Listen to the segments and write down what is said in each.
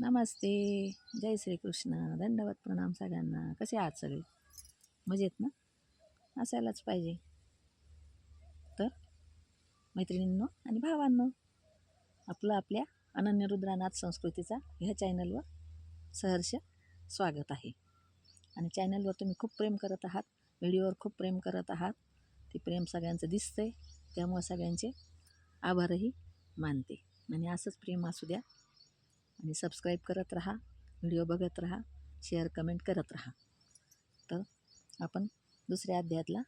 नमस्ते. जय श्रीकृष्ण. दंडवत प्रणाम सगळ्यांना. कसे आहात सगळे? मजेत ना? असायलाच पाहिजे. तर? मैत्रिणींनो आणि भावांनो आपलं आपल्या अनन्य रुद्रानाथ संस्कृतीचा ह्या चॅनलवर सहर्ष स्वागत आहे. आणि चॅनलवर तुम्ही खूप प्रेम करत आहात व्हिडिओवर खूप प्रेम करत आहात. ते प्रेम सगळ्यांचं दिसतंय त्यामुळे सगळ्यांचे आभारही मानते. आणि असंच प्रेम असू द्या आणि सबस्क्राईब करत राहा व्हिडिओ बघत राहा शेअर कमेंट करत राहा. तर आपण दुसऱ्या अध्यायातला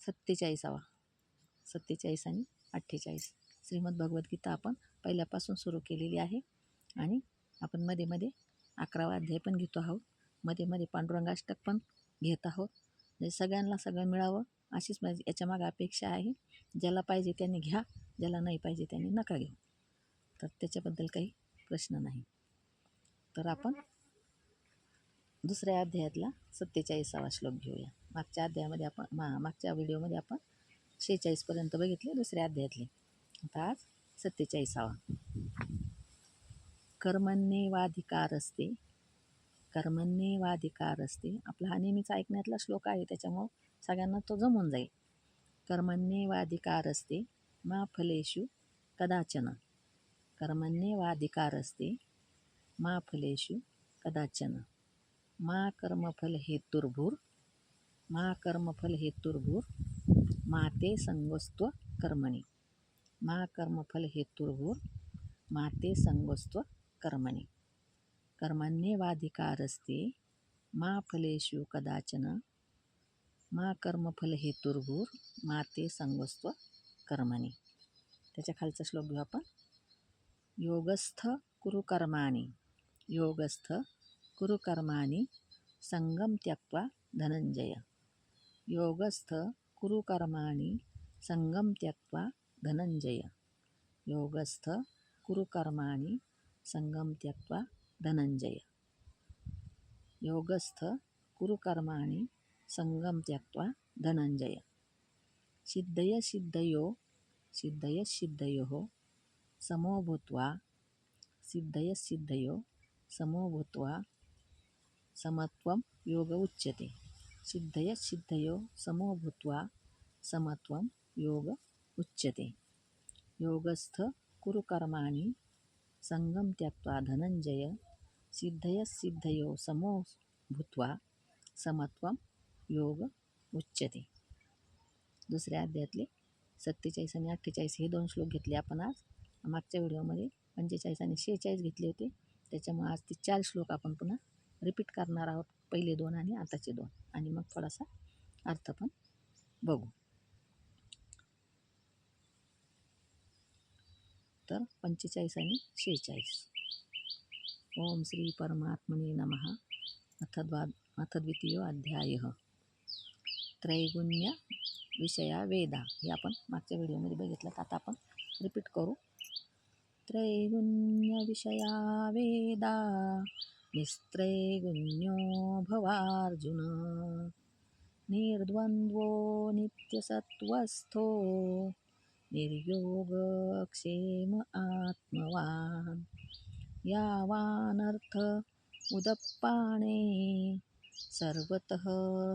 सत्तेचाळीसावा सत्तेचाळीस आणि अठ्ठेचाळीस. श्रीमद भगवद्गीता आपण पहिल्यापासून सुरू केलेली आहे आणि आपण मध्ये मध्ये अकरावा अध्याय पण घेतो आहोत. मध्ये मध्ये पांडुरंगाष्टक पण घेत आहोत. म्हणजे सगळ्यांना सगळं मिळावं. अशीच माझी याच्या मागं अपेक्षा आहे. ज्याला पाहिजे त्यांनी घ्या ज्याला नाही पाहिजे त्यांनी नका घेऊ. तर त्याच्याबद्दल काही प्रश्न नाही. तर आपण दुसऱ्या अध्यायातला सत्तेचाळीसावा श्लोक घेऊया. मागच्या अध्यायामध्ये आपण मा मागच्या व्हिडिओमध्ये आपण शेहेचाळीसपर्यंत बघितले दुसऱ्या अध्यायातले. आता आज सत्तेचाळीसावा. कर्मण्येवाधिकार असते कर्मण्येवाधिकार असते आपला हा नेहमीचा ऐकण्यातला श्लोक आहे त्याच्यामुळं सगळ्यांना तो जमून जाईल. कर्मण्येवाधिकार असते मा फलेषु कदाचन. कर्मण्येवाधिकार असते मा फलेषु कदाचन. मा कर्मफल हेतुर्भूर मा कर्मफल हेतुर्भूर माते संगोस्त्व कर्मणी. मा कर्मफल हेतुर्भूर माते संगोस्त्व कर्मणी. कर्मण्येवाधिकारस्ते मा फलेषु कदाचन. मा कर्मफल हेतुर्भूर माते संगोस्त्व कर्मणी. त्याच्या खालचा श्लोक घेऊ आपण. योगस्थ कुरुकर्माणी. योगस्थ कुरुकर्माणी संगम त्यक्त्वा धनंजय योगस्थ कुरुकर्माणी संगम त्यक्त्वा धनंजय योगस्थ कुरुकर्माणी संगम त्यक्त्वा धनंजय योगस्थ कुरु सङ्गं त्यक्त्वा धनञ्जय। सिद्धयसिद्धयो सिद्धयसिद्धयोः समो भूत्वा सिद्धयसिद्धयो समो भूत्वा समत्वं योग उच्यते। सिद्धयसिद्धयो समो भूत्वा समत्वं योग उच्यते। योगस्थ कुरु कर्माणि सङ्गं त्यक्त्वा धनञ्जय सिद्धयसिद्धयो समो भूत्वा समत्वं योग उच्यते दुसऱ्या अध्यायातले सत्तेचाळीस आणि अठ्ठेचाळीस हे दोन श्लोक घेतले आपण आज. मागच्या व्हिडिओमध्ये पंचेचाळीस आणि शेहेचाळीस घेतले होते. त्याच्यामुळे आज ते चार श्लोक आपण पुन्हा रिपीट करणार आहोत. पहिले दोन आणि आताचे दोन. आणि मग थोडासा अर्थ पण बघू. तर पंचेचाळीस आणि शेहेचाळीस. ओम श्री परमात्मने नमः. अथ द्वा अथ द्वितीय अध्याय. त्रैगुण्य विषया वेदा हे आपण मागच्या व्हिडिओमध्ये बघितलं. तर आता आपण रिपीट करू. त्रैगुण्य विषया वेदा निस्त्रैगुण्यो भवार्जुन निर्द्वन्द्वो नित्यसत्त्वस्थो निर्योगक्षेम आत्मवान् यावानर्थ उदप्पाणे सर्वतः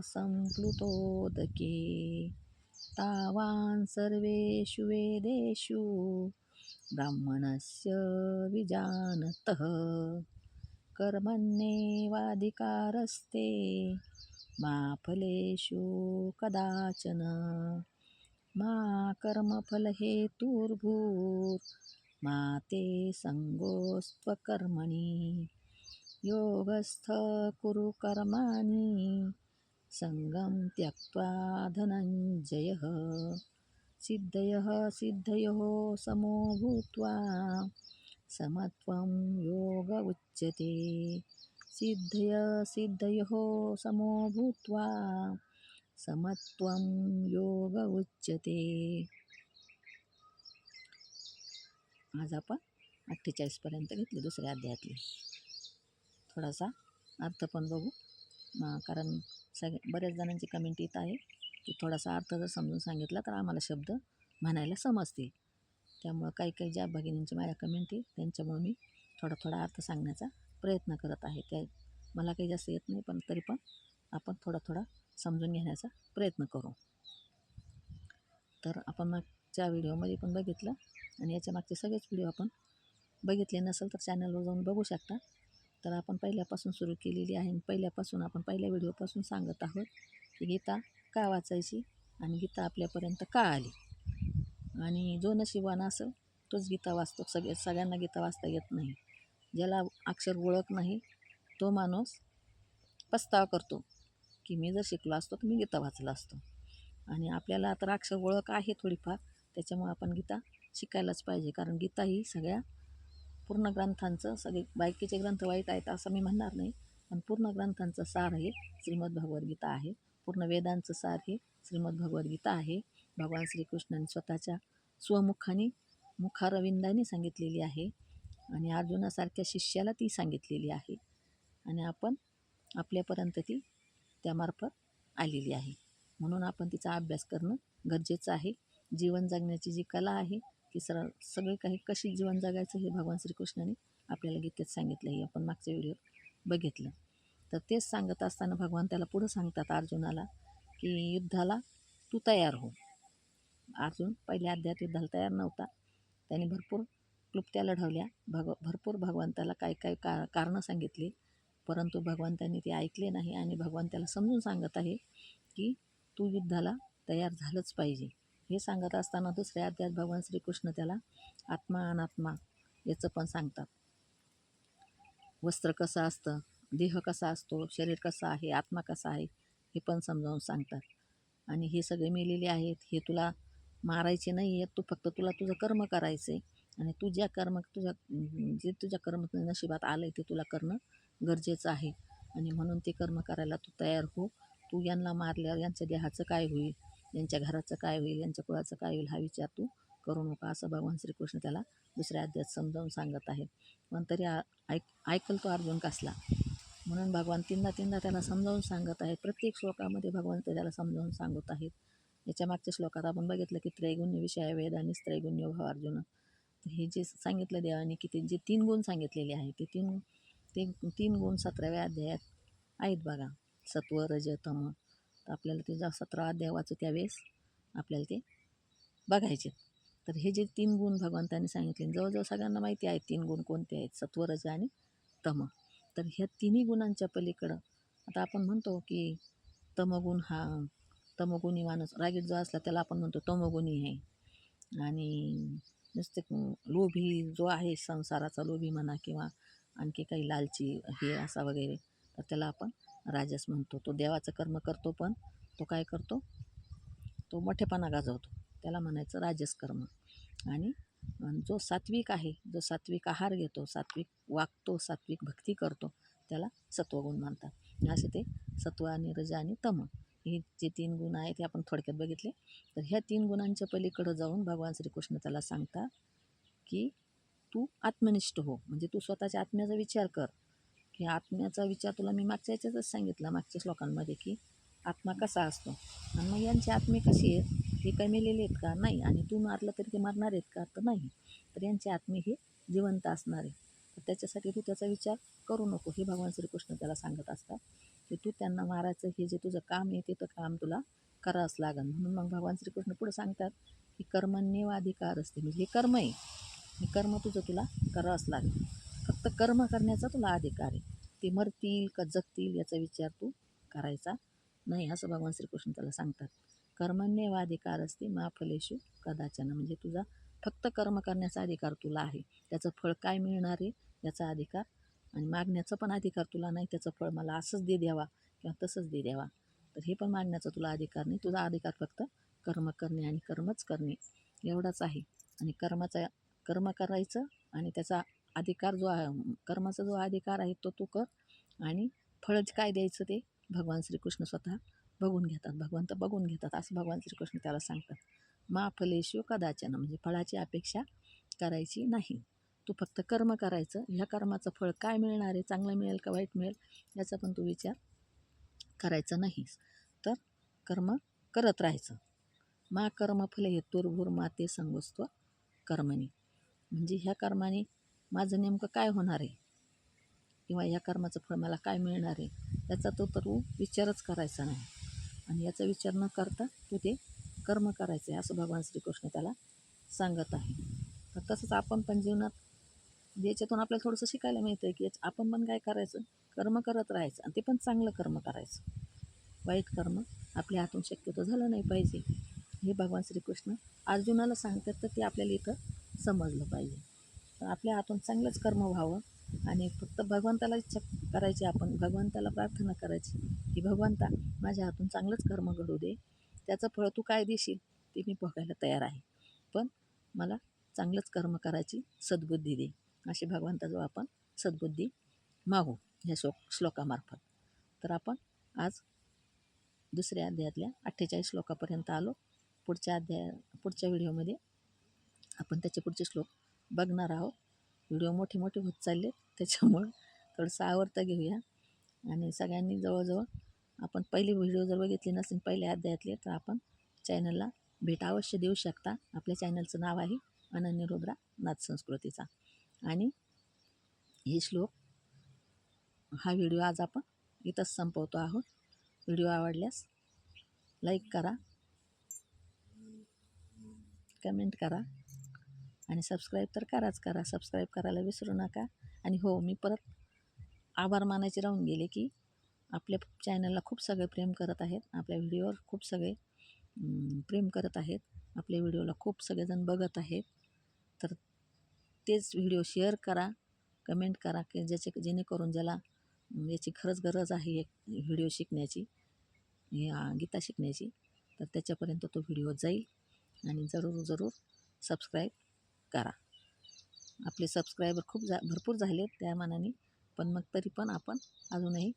संप्लुतोदके। तावान् सर्वेषु वेदेषु ब्राह्मणस्य विजानतः। कर्मण्येवाधिकारस्ते मा फलेषु कदाचन। मा कर्मफलहेतुर्भूर्मा ते सङ्गोस्त्वकर्मणि योगस्थ कुरु कर्माणि सङ्गं त्यक्त्वा धनञ्जयः। सिद्धयः सिद्धयोः समो भूत्वा समत्वं योग उच्यते। सिद्धय सिद्धयोः समो भूत्वा समत्वं योग उच्यते। आज आपण अठ्ठेचाळीसपर्यंत घेतली दुसऱ्या अध्यायातली. थोडासा अर्थ पण बघू. कारण सगळे बऱ्याच जणांची कमेंट येत आहे. की थोडासा अर्थ जर समजून सांगितला तर आम्हाला शब्द म्हणायला समजते त्यामुळं काही काही ज्या भगिनींची माझ्या कमेंट येईल त्यांच्यामुळे मी थोडा थोडा अर्थ सांगण्याचा प्रयत्न करत आहे. त्या मला काही जास्त येत नाही पण तरी पण आपण थोडा थोडा समजून घेण्याचा प्रयत्न करू. तर आपण मागच्या व्हिडिओमध्ये पण बघितलं आणि याच्या मागचे सगळेच व्हिडिओ आपण बघितले नसेल तर चॅनलवर जाऊन बघू शकता. तर आपण पहिल्यापासून सुरू केलेली आहे आणि पहिल्यापासून आपण पहिल्या व्हिडिओपासून सांगत आहोत की गीता का वाचायची आणि गीता आपल्यापर्यंत का आली? आणि जो नशिबान असं तोच गीता वाचतो. सगळे सगळ्यांना गीता वाचता येत नाही. ज्याला अक्षर ओळख नाही तो माणूस पस्तावा करतो की मी जर शिकलो असतो तर मी गीता वाचला असतो. आणि आपल्याला तर अक्षर ओळख आहे थोडीफार त्याच्यामुळे आपण गीता शिकायलाच पाहिजे. कारण गीता ही सगळ्या पूर्ण ग्रंथांचं सगळे बायकीचे ग्रंथ वाईट आहेत असं मी म्हणणार नाही. पण पूर्ण ग्रंथांचं सार हे श्रीमद भगवद्गीता आहे. पूर्ण वेदांचं सार हे श्रीमद भगवद्गीता आहे. भगवान श्रीकृष्णाने स्वतःच्या स्वमुखाने मुखारविंदाने सांगितलेली आहे आणि अर्जुनासारख्या शिष्याला ती सांगितलेली आहे. आणि आपण आपल्यापर्यंत ती त्यामार्फत आलेली आहे. म्हणून आपण तिचा अभ्यास करणं गरजेचं आहे. जीवन जगण्याची जी कला आहे की सर सगळे काही कशी जीवन जगायचं हे भगवान श्रीकृष्णाने आपल्याला गीतेत सांगितलं आहे. आपण मागच्या व्हिडिओ बघितलं. तर तेच सांगत असताना भगवान त्याला पुढं सांगतात अर्जुनाला की युद्धाला तू तयार हो. अर्जुन पहिल्या अध्यात युद्धाला तयार नव्हता. त्याने भरपूर क्लुप्त्या लढवल्या. भग भरपूर भगवंताला काय काय का कारणं सांगितली. परंतु भगवंतांनी ते ऐकले नाही आणि भगवान त्याला समजून सांगत आहे की तू युद्धाला तयार झालंच पाहिजे. हे सांगत असताना दुसऱ्या अध्यात भगवान श्रीकृष्ण त्याला आत्मा अनात्मा याचं पण सांगतात. वस्त्र कसं असतं देह कसा असतो शरीर कसं आहे आत्मा कसा आहे हे पण समजावून सांगतात. आणि हे सगळे मेलेले आहेत हे तुला मारायचे नाही आहेत तू फक्त तुला तुझं कर्म करायचं आहे आणि तू ज्या कर्म तुझ्या जे तुझ्या कर्म नशिबात आलं आहे ते तुला करणं गरजेचं आहे. आणि म्हणून ते कर्म करायला तू तयार हो. तू यांना मारल्यावर यांच्या देहाचं काय होईल? यांच्या घराचं काय होईल यांच्या कुळाचं काय होईल हा विचार तू करू नका असं भगवान श्रीकृष्ण त्याला दुसऱ्या अध्यायात समजावून सांगत आहेत. पण तरी ऐक ऐकल तो अर्जुन कसला? म्हणून भगवान तीनदा तीनदा त्याला समजावून सांगत आहेत. प्रत्येक श्लोकामध्ये भगवान ते त्याला समजावून सांगत आहेत. याच्या मागच्या श्लोकात आपण बघितलं की त्रैगुण्य विषय वेद आणि त्रैगुण्य भाव अर्जुन. हे जे सांगितलं देवाने की ते जे तीन गुण सांगितलेले आहे ते तीन ते तीन गुण सतराव्या अध्यायात आहेत बघा. सत्व रज तम. तर आपल्याला ते सतरा अध्याय वाचू त्यावेळेस आपल्याला ते बघायचे. तर हे जे तीन गुण भगवंतांनी सांगितले जवळजवळ सगळ्यांना माहिती आहेत तीन गुण कोणते आहेत सत्वरज आणि तम. तर ह्या तिन्ही गुणांच्या पलीकडं आता आपण म्हणतो की तमगुण हा तमगुणी माणूस रागीट जो असला त्याला आपण म्हणतो तमगुणी आहे. आणि नुसते लोभी जो आहे संसाराचा लोभी म्हणा किंवा आणखी काही लालची हे असा वगैरे तर त्याला आपण राजस म्हणतो तो देवाचं कर्म करतो पण तो काय करतो? तो मोठेपणा गाजवतो. त्याला म्हणायचं राजस कर्म. आणि जो सात्विक आहे जो सात्विक आहार घेतो सात्विक वागतो सात्विक भक्ती करतो त्याला सत्वगुण मानतात. असे ते सत्व आणि रज आणि तम. हे जे तीन गुण आहेत ते आपण थोडक्यात बघितले. तर ह्या तीन गुणांच्या पलीकडं जाऊन भगवान श्रीकृष्ण त्याला सांगतात की तू आत्मनिष्ठ हो. म्हणजे तू स्वतःच्या आत्म्याचा विचार कर. की आत्म्याचा विचार तुला मी मागच्या याच्यातच सांगितला मागच्या श्लोकांमध्ये की आत्मा कसा असतो? आणि मग यांची आत्मे कशी आहेत? हे काय मेलेले आहेत का? नाही. आणि तू मारलं तरी ते मारणार आहेत का? तर नाही. तर यांचे आत्मे हे जिवंत असणार आहे तर त्याच्यासाठी तू त्याचा विचार करू नको. हे भगवान श्रीकृष्ण त्याला सांगत असतात की तू त्यांना मारायचं हे जे तुझं काम आहे ते तर काम तुला करावंच लागेल. म्हणून मग भगवान श्रीकृष्ण पुढे सांगतात की कर्मण्यव अधिकार असते. म्हणजे हे कर्म आहे. हे कर्म तुझं तुला करावंच लागेल. फक्त कर्म करण्याचा तुला अधिकार आहे. ते मरतील का जगतील याचा विचार तू करायचा नाही असं भगवान श्रीकृष्ण त्याला सांगतात. कर्मण्यव अधिकार असते मा फलेशु कदाचन. म्हणजे तुझा फक्त कर्म करण्याचा अधिकार तुला आहे. त्याचं फळ काय मिळणार आहे याचा अधिकार आणि मागण्याचा पण अधिकार तुला नाही त्याचं फळ मला असंच दे द्यावा किंवा तसंच दे द्यावा. तर हे पण मागण्याचा तुला अधिकार नाही. तुझा अधिकार फक्त कर्म करणे आणि कर्मच करणे. एवढाच आहे. आणि कर्माचा कर्म करायचं आणि त्याचा अधिकार जो कर्माचा जो अधिकार आहे तो तू कर आणि फळ काय द्यायचं ते भगवान श्रीकृष्ण स्वतः बघून घेतात. भगवंत बघून घेतात असं भगवान श्रीकृष्ण त्याला सांगतात. मा फलेशु कदाचन म्हणजे फळाची अपेक्षा करायची नाही. तू फक्त कर्म करायचं. ह्या कर्माचं फळ काय मिळणार आहे? चांगलं मिळेल का वाईट मिळेल? याचा पण तू विचार करायचा नाहीस तर कर्म करत राहायचं. मा कर्मफल हेतुर्भूर माते संगोस्त्व कर्मणी. म्हणजे ह्या कर्माने माझं नेमकं काय होणार आहे? किंवा ह्या कर्माचं फळ मला काय मिळणार आहे? याचा तो तर विचारच करायचा नाही. आणि याचा विचार न करता तू ते कर्म करायचं आहे असं भगवान श्रीकृष्ण त्याला सांगत आहे. तर तसंच आपण पण जीवनात याच्यातून आपल्याला थोडंसं शिकायला मिळतं की याच आपण पण काय करायचं? कर्म करत राहायचं आणि ते पण चांगलं कर्म करायचं. वाईट कर्म आपल्या हातून शक्यतो झालं नाही पाहिजे. हे भगवान श्रीकृष्ण अर्जुनाला सांगतात तर ते आपल्याला इथं समजलं पाहिजे. आपल्या हातून चांगलंच कर्म व्हावं आणि फक्त भगवंताला इच्छा करायची आपण भगवंताला प्रार्थना करायची की भगवंता माझ्या हातून चांगलंच कर्म घडू दे त्याचं फळ तू काय देशील ते मी बघायला तयार आहे. पण मला चांगलंच कर्म करायची सद्बुद्धी दे अशी भगवंताजवळ आपण सद्बुद्धी मागू ह्या श्लो श्लोकामार्फत. तर आपण आज दुसऱ्या अध्यायातल्या अठ्ठेचाळीस श्लोकापर्यंत आलो. पुढच्या अध्याय पुढच्या व्हिडिओमध्ये आपण त्याचे पुढचे श्लोक बघणार आहोत. व्हिडिओ मोठे मोठे होत चालले त्याच्यामुळं थोडंसं आवडता घेऊया. आणि सगळ्यांनी जवळजवळ आपण पहिली व्हिडिओ जर बघितली नसेल पहिल्या अध्यायातले तर आपण चॅनलला भेट अवश्य देऊ शकता. आपल्या चॅनलचं नाव आहे अनन्य रुद्रा नाथ संस्कृतीचा. आणि हे श्लोक हा व्हिडिओ आज आपण इथंच संपवतो आहोत. व्हिडिओ आवडल्यास लाईक करा कमेंट करा आणि सबस्क्राईब तर कराच करा. सबस्क्राईब करायला विसरू नका. आणि हो मी परत आभार मानायचे राहून गेले की आपल्या चॅनलला खूप सगळे प्रेम करत आहेत. आपल्या व्हिडिओवर खूप सगळे प्रेम करत आहेत. आपल्या व्हिडिओला खूप सगळेजण बघत आहेत. तर तेच व्हिडिओ शेअर करा कमेंट करा की ज्याचे जेणेकरून ज्याला याची खरंच गरज आहे एक व्हिडिओ शिकण्याची गीता शिकण्याची. तर त्याच्यापर्यंत तो व्हिडिओ जाईल. आणि जरूर जरूर सबस्क्राईब करा. आपले सबस्क्रायबर खूप जा भरपूर झालेत त्या मानाने. पण मग तरी पण आपण अजूनही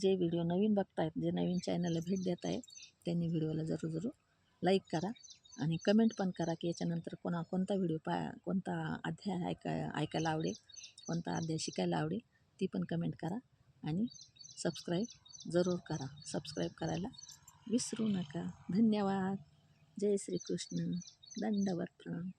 जे व्हिडिओ नवीन बघतायत जे नवीन चॅनलला भेट देत आहेत त्यांनी व्हिडिओला जरूर जरूर लाईक करा आणि कमेंट पण करा की याच्यानंतर कोणा कोणता व्हिडिओ पा कोणता अध्याय ऐका ऐकायला आवडेल कोणता अध्याय शिकायला आवडेल ती पण कमेंट करा आणि सबस्क्राईब जरूर करा. सबस्क्राईब करायला विसरू नका. धन्यवाद. जय श्रीकृष्ण. दंडवत प्रणाम.